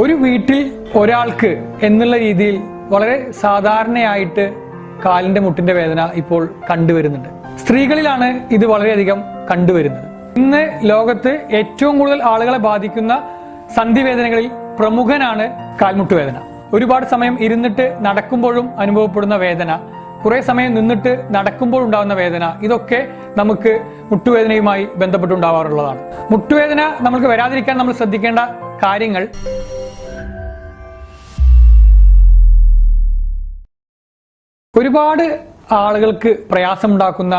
ഒരു വീട്ടിൽ ഒരാൾക്ക് എന്നുള്ള രീതിയിൽ വളരെ സാധാരണയായിട്ട് കാലിന്റെ മുട്ടിന്റെ വേദന ഇപ്പോൾ കണ്ടുവരുന്നുണ്ട്. സ്ത്രീകളിലാണ് ഇത് വളരെയധികം കണ്ടുവരുന്നത്. ഇന്ന് ലോകത്ത് ഏറ്റവും കൂടുതൽ ആളുകളെ ബാധിക്കുന്ന സന്ധിവേദനകളിൽ പ്രമുഖനാണ് കാൽമുട്ട് വേദന. ഒരുപാട് സമയം ഇരുന്നിട്ട് നടക്കുമ്പോഴും അനുഭവപ്പെടുന്ന വേദന കുറെ സമയം നിന്നിട്ട് നടക്കുമ്പോൾ ഉണ്ടാകുന്ന വേദന ഇതൊക്കെ നമുക്ക് മുട്ടുവേദനയുമായി ബന്ധപ്പെട്ടുണ്ടാവാറുള്ളതാണ്. മുട്ടുവേദന നമുക്ക് വരാതിരിക്കാൻ നമ്മൾ ശ്രദ്ധിക്കേണ്ട കാര്യങ്ങൾ ഒരുപാട് ആളുകൾക്ക് പ്രയാസമുണ്ടാക്കുന്ന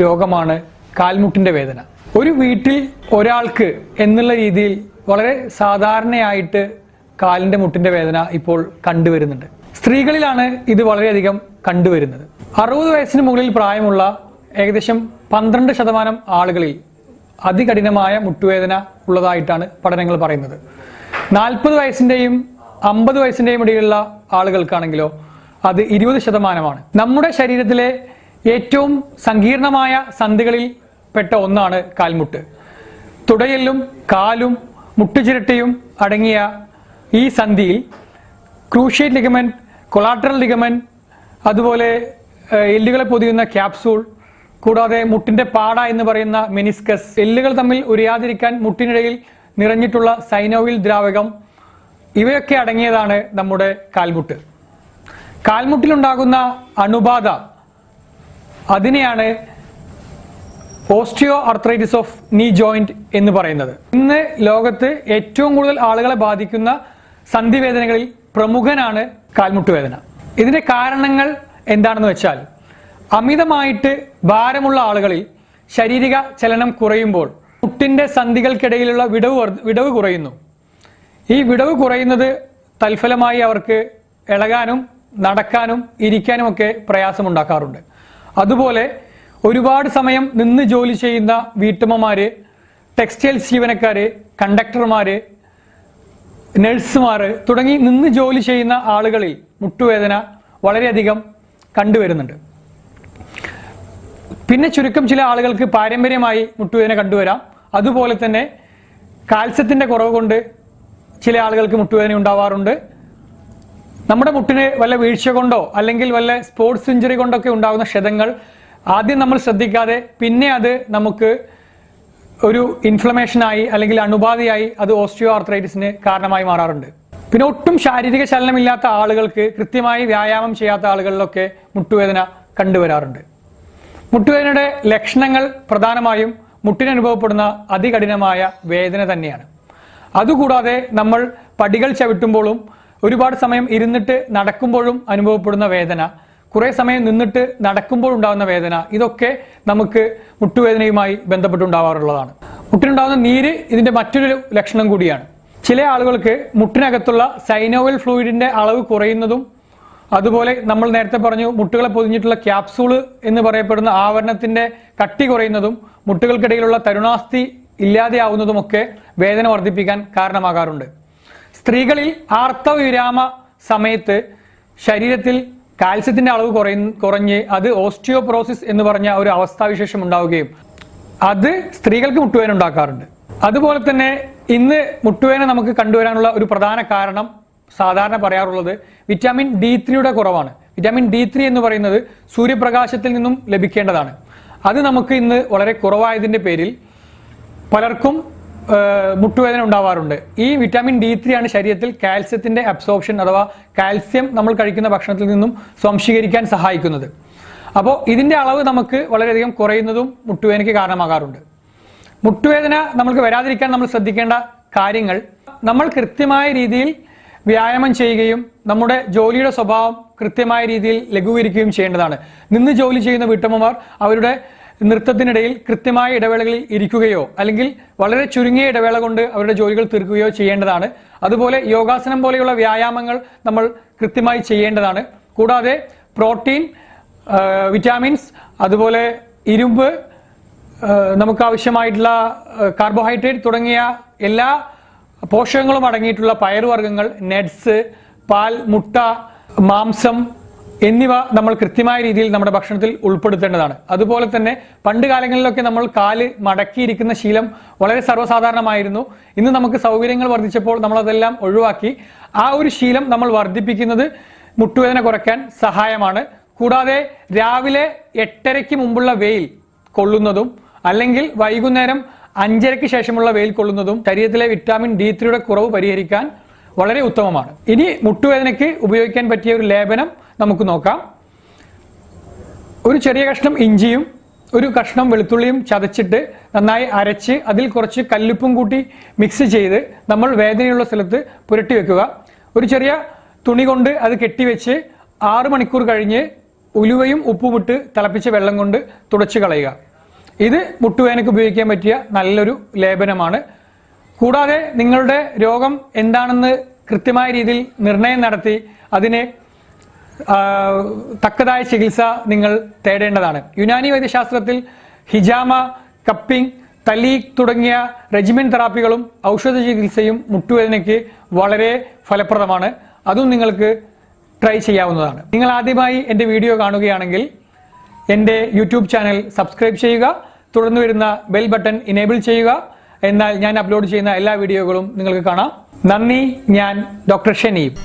രോഗമാണ് കാൽമുട്ടിന്റെ വേദന. ഒരു വീട്ടിൽ ഒരാൾക്ക് എന്നുള്ള രീതിയിൽ വളരെ സാധാരണയായിട്ട് കാലിന്റെ മുട്ടിന്റെ വേദന ഇപ്പോൾ കണ്ടുവരുന്നുണ്ട്. സ്ത്രീകളിലാണ് ഇത് വളരെയധികം കണ്ടുവരുന്നത്. അറുപത് വയസ്സിന് മുകളിൽ പ്രായമുള്ള ഏകദേശം പന്ത്രണ്ട് ശതമാനം ആളുകളിൽ അതികഠിനമായ മുട്ടുവേദന ഉള്ളതായിട്ടാണ് പഠനങ്ങൾ പറയുന്നത്. നാൽപ്പത് വയസ്സിന്റെയും അമ്പത് വയസ്സിന്റെയും ഇടയിലുള്ള ആളുകൾക്കാണെങ്കിലോ അത് ഇരുപത് ശതമാനമാണ്. നമ്മുടെ ശരീരത്തിലെ ഏറ്റവും സങ്കീർണമായ സന്ധികളിൽ പെട്ട ഒന്നാണ് കാൽമുട്ട്. തുടയലും കാലും മുട്ടുചിരട്ടയും അടങ്ങിയ ഈ സന്ധിയിൽ ക്രൂഷ്യേറ്റ് ലിഗമെന്റ് കൊളാട്രൽ ലിഗമെന്റ് അതുപോലെ എല്ലുകളെ പൊതിയുന്ന ക്യാപ്സൂൾ കൂടാതെ മുട്ടിന്റെ പാട എന്ന് പറയുന്ന മെനിസ്കസ് എല്ലുകൾ തമ്മിൽ ഉരയാതിരിക്കാൻ മുട്ടിനിടയിൽ നിറഞ്ഞിട്ടുള്ള സൈനോവിൽ ദ്രാവകം ഇവയൊക്കെ അടങ്ങിയതാണ് നമ്മുടെ കാൽമുട്ട്. കാൽമുട്ടിലുണ്ടാകുന്ന അണുബാധ. അതിനെയാണ് osteo arthritis of knee joint എന്ന് പറയുന്നത്. ഇന്ന് ലോകത്ത് ഏറ്റവും കൂടുതൽ ആളുകളെ ബാധിക്കുന്ന സന്ധിവേദനകളിൽ പ്രമുഖനാണ് കാൽമുട്ട് വേദന ഇതിന്റെ കാരണങ്ങൾ എന്താണെന്ന് വെച്ചാൽ അമിതമായിട്ട് ഭാരമുള്ള ആളുകളിൽ ശാരീരിക ചലനം കുറയുമ്പോൾ മുട്ടിന്റെ സന്ധികൾക്കിടയിലുള്ള വിടവ് വിടവ് കുറയുന്നു. ഈ വിടവ് കുറയുന്നത് തൽഫലമായി അവർക്ക് ഇളകാനും നടക്കാനും ഇരിക്കാനും ഒക്കെ പ്രയാസമുണ്ടാക്കാറുണ്ട്. അതുപോലെ ഒരുപാട് സമയം നിന്ന് ജോലി ചെയ്യുന്ന വീട്ടമ്മമാര് ടെക്സ്റ്റൈൽസ് ജീവനക്കാര് കണ്ടക്ടർമാര് നഴ്സുമാർ തുടങ്ങി നിന്ന് ജോലി ചെയ്യുന്ന ആളുകളിൽ മുട്ടുവേദന വളരെയധികം കണ്ടുവരുന്നുണ്ട്. പിന്നെ ചുരുക്കം ചില ആളുകൾക്ക് പാരമ്പര്യമായി മുട്ടുവേദന കണ്ടുവരാം. അതുപോലെ തന്നെ കാൽസ്യത്തിന്റെ കുറവ് കൊണ്ട് ചില ആളുകൾക്ക് മുട്ടുവേദന ഉണ്ടാവാറുണ്ട്. നമ്മുടെ മുട്ടിന് വല്ല വീഴ്ച കൊണ്ടോ അല്ലെങ്കിൽ വല്ല സ്പോർട്സ് ഇഞ്ചുറി കൊണ്ടൊക്കെ ഉണ്ടാകുന്ന ക്ഷതങ്ങൾ ആദ്യം നമ്മൾ ശ്രദ്ധിക്കാതെ പിന്നെ അത് നമുക്ക് ഒരു ഇൻഫ്ലമേഷനായി അല്ലെങ്കിൽ അണുബാധയായി അത് ഓസ്റ്റിയോ ആർത്രൈറ്റിസിന് കാരണമായി മാറാറുണ്ട്. പിന്നെ ഒട്ടും ശാരീരിക ചലനമില്ലാത്ത ആളുകൾക്ക് കൃത്യമായി വ്യായാമം ചെയ്യാത്ത ആളുകളിലൊക്കെ മുട്ടുവേദന കണ്ടുവരാറുണ്ട്. മുട്ടുവേദനയുടെ ലക്ഷണങ്ങൾ പ്രധാനമായും മുട്ടിന് അനുഭവപ്പെടുന്ന അതികഠിനമായ വേദന തന്നെയാണ്. അതുകൂടാതെ നമ്മൾ പടികൾ ചവിട്ടുമ്പോഴും ഒരുപാട് സമയം ഇരുന്നിട്ട് നടക്കുമ്പോഴും അനുഭവപ്പെടുന്ന വേദന. കുറെ സമയം നിന്നിട്ട് നടക്കുമ്പോൾ ഉണ്ടാകുന്ന വേദന. ഇതൊക്കെ നമുക്ക് മുട്ടുവേദനയുമായി ബന്ധപ്പെട്ടുണ്ടാവാറുള്ളതാണ്. മുട്ടിനുണ്ടാകുന്ന നീര് ഇതിന്റെ മറ്റൊരു ലക്ഷണം കൂടിയാണ്. ചില ആളുകൾക്ക് മുട്ടിനകത്തുള്ള സൈനോവൽ ഫ്ലൂയിഡിന്റെ അളവ് കുറയുന്നതും അതുപോലെ നമ്മൾ നേരത്തെ പറഞ്ഞു മുട്ടുകളെ പൊതിഞ്ഞിട്ടുള്ള ക്യാപ്സൂൾ എന്ന് പറയപ്പെടുന്ന ആവരണത്തിന്റെ കട്ടി കുറയുന്നതും മുട്ടുകൾക്കിടയിലുള്ള തരുണാസ്ഥി ഇല്ലാതെയാവുന്നതുമൊക്കെ വേദന വർദ്ധിപ്പിക്കാൻ കാരണമാകാറുണ്ട്. സ്ത്രീകളിൽ ആർത്തവിരാമ സമയത്ത് ശരീരത്തിൽ കാൽസ്യത്തിന്റെ അളവ് കുറയ കുറഞ്ഞ് അത് ഓസ്റ്റിയോപ്രോസിസ് എന്ന് പറഞ്ഞ ഒരു അവസ്ഥാവിശേഷം ഉണ്ടാവുകയും അത് സ്ത്രീകൾക്ക് മുട്ടുവേന ഉണ്ടാക്കാറുണ്ട്. അതുപോലെ തന്നെ ഇന്ന് മുട്ടുവേന നമുക്ക് കണ്ടുവരാനുള്ള ഒരു പ്രധാന കാരണം സാധാരണ പറയാറുള്ളത് വിറ്റാമിൻ ഡി ത്രീയുടെ കുറവാണ്. വിറ്റാമിൻ ഡി ത്രീ എന്ന് പറയുന്നത് സൂര്യപ്രകാശത്തിൽ നിന്നും ലഭിക്കേണ്ടതാണ്. അത് നമുക്ക് ഇന്ന് വളരെ കുറവായതിന്റെ പേരിൽ പലർക്കും മുട്ടുവേദന ഉണ്ടാവാറുണ്ട്. ഈ വിറ്റാമിൻ ഡി ത്രീ ആണ് ശരീരത്തിൽ കാൽസ്യത്തിന്റെ അബ്സോർപ്ഷൻ അഥവാ കാൽസ്യം നമ്മൾ കഴിക്കുന്ന ഭക്ഷണത്തിൽ നിന്നും സ്വാംശീകരിക്കാൻ സഹായിക്കുന്നത്. അപ്പോൾ ഇതിന്റെ അളവ് നമുക്ക് വളരെയധികം കുറയുന്നതും മുട്ടുവേദനയ്ക്ക് കാരണമാകാറുണ്ട്. മുട്ടുവേദന നമുക്ക് വരാതിരിക്കാൻ നമ്മൾ ശ്രദ്ധിക്കേണ്ട കാര്യങ്ങൾ നമ്മൾ കൃത്യമായ രീതിയിൽ വ്യായാമം ചെയ്യുകയും നമ്മുടെ ജോലിയുടെ സ്വഭാവം കൃത്യമായ രീതിയിൽ ലഘൂകരിക്കുകയും ചെയ്യേണ്ടതാണ്. നിന്ന് ജോലി ചെയ്യുന്ന വീട്ടമ്മമാർ അവരുടെ നൃത്തത്തിനിടയിൽ കൃത്യമായ ഇടവേളകളിൽ ഇരിക്കുകയോ അല്ലെങ്കിൽ വളരെ ചുരുങ്ങിയ ഇടവേള കൊണ്ട് അവരുടെ ജോലികൾ തീർക്കുകയോ ചെയ്യേണ്ടതാണ്. അതുപോലെ യോഗാസനം പോലെയുള്ള വ്യായാമങ്ങൾ നമ്മൾ കൃത്യമായി ചെയ്യേണ്ടതാണ്. കൂടാതെ പ്രോട്ടീൻ വിറ്റാമിൻസ് അതുപോലെ ഇരുമ്പ് നമുക്ക് ആവശ്യമായിട്ടുള്ള കാർബോഹൈഡ്രേറ്റ് തുടങ്ങിയ എല്ലാ പോഷകങ്ങളും അടങ്ങിയിട്ടുള്ള പയറുവർഗങ്ങൾ നട്സ് പാൽ മുട്ട മാംസം എന്നിവ നമ്മൾ കൃത്യമായ രീതിയിൽ നമ്മുടെ ഭക്ഷണത്തിൽ ഉൾപ്പെടുത്തേണ്ടതാണ്. അതുപോലെ തന്നെ പണ്ട് കാലങ്ങളിലൊക്കെ നമ്മൾ കാൽ മടക്കിയിരിക്കുന്ന ശീലം വളരെ സർവസാധാരണമായിരുന്നു. ഇന്ന് നമുക്ക് സൗകര്യങ്ങൾ വർദ്ധിച്ചപ്പോൾ നമ്മൾ അതെല്ലാം ഒഴിവാക്കി ആ ഒരു ശീലം നമ്മൾ വർദ്ധിപ്പിക്കുന്നത് മുട്ടുവേദന കുറയ്ക്കാൻ സഹായമാണ്. കൂടാതെ രാവിലെ എട്ടരയ്ക്ക് മുമ്പുള്ള വെയിൽ കൊള്ളുന്നതും അല്ലെങ്കിൽ വൈകുന്നേരം അഞ്ചരയ്ക്ക് ശേഷമുള്ള വെയിൽ കൊള്ളുന്നതും ശരീരത്തിലെ വിറ്റാമിൻ ഡി ത്രീയുടെ കുറവ് പരിഹരിക്കാൻ വളരെ ഉത്തമമാണ്. ഇനി മുട്ടുവേദനയ്ക്ക് ഉപയോഗിക്കാൻ പറ്റിയ ഒരു ലേപനം നമുക്ക് നോക്കാം. ഒരു ചെറിയ കഷ്ണം ഇഞ്ചിയും ഒരു കഷ്ണം വെളുത്തുള്ളിയും ചതച്ചിട്ട് നന്നായി അരച്ച് അതിൽ കുറച്ച് കല്ലുപ്പും കൂട്ടി മിക്സ് ചെയ്ത് നമ്മൾ വേദനയുള്ള സ്ഥലത്ത് പുരട്ടി വെക്കുക. ഒരു ചെറിയ തുണി കൊണ്ട് അത് കെട്ടിവെച്ച് ആറു മണിക്കൂർ കഴിഞ്ഞ് ഉലുവയും ഉപ്പുമിട്ട് തിളപ്പിച്ച വെള്ളം കൊണ്ട് തുടച്ച് കളയുക. ഇത് മുട്ടുവേനയ്ക്ക് ഉപയോഗിക്കാൻ പറ്റിയ നല്ലൊരു ലേപനമാണ്. കൂടാതെ നിങ്ങളുടെ രോഗം എന്താണെന്ന് കൃത്യമായ രീതിയിൽ നിർണയം നടത്തി അതിനെ തക്കതായ ചികിത്സ നിങ്ങൾ തേടേണ്ടതാണ്. യുനാനി വൈദ്യശാസ്ത്രത്തിൽ ഹിജാമ കപ്പിംഗ് തലീഖ് തുടങ്ങിയ റെജിമെൻ തെറാപ്പികളും ഔഷധ ചികിത്സയും മുട്ടുവേദനയ്ക്ക് വളരെ ഫലപ്രദമാണ്. അതും നിങ്ങൾക്ക് ട്രൈ ചെയ്യാവുന്നതാണ്. നിങ്ങൾ ആദ്യമായി എന്റെ വീഡിയോ കാണുകയാണെങ്കിൽ എന്റെ യൂട്യൂബ് ചാനൽ സബ്സ്ക്രൈബ് ചെയ്യുക തുടർന്ന് വരുന്ന ബെൽ ബട്ടൺ ഇനേബിൾ ചെയ്യുക എന്നാൽ ഞാൻ അപ്ലോഡ് ചെയ്യുന്ന എല്ലാ വീഡിയോകളും നിങ്ങൾക്ക് കാണാം. നന്ദി ഞാൻ ഡോക്ടർ ഷനീബ്.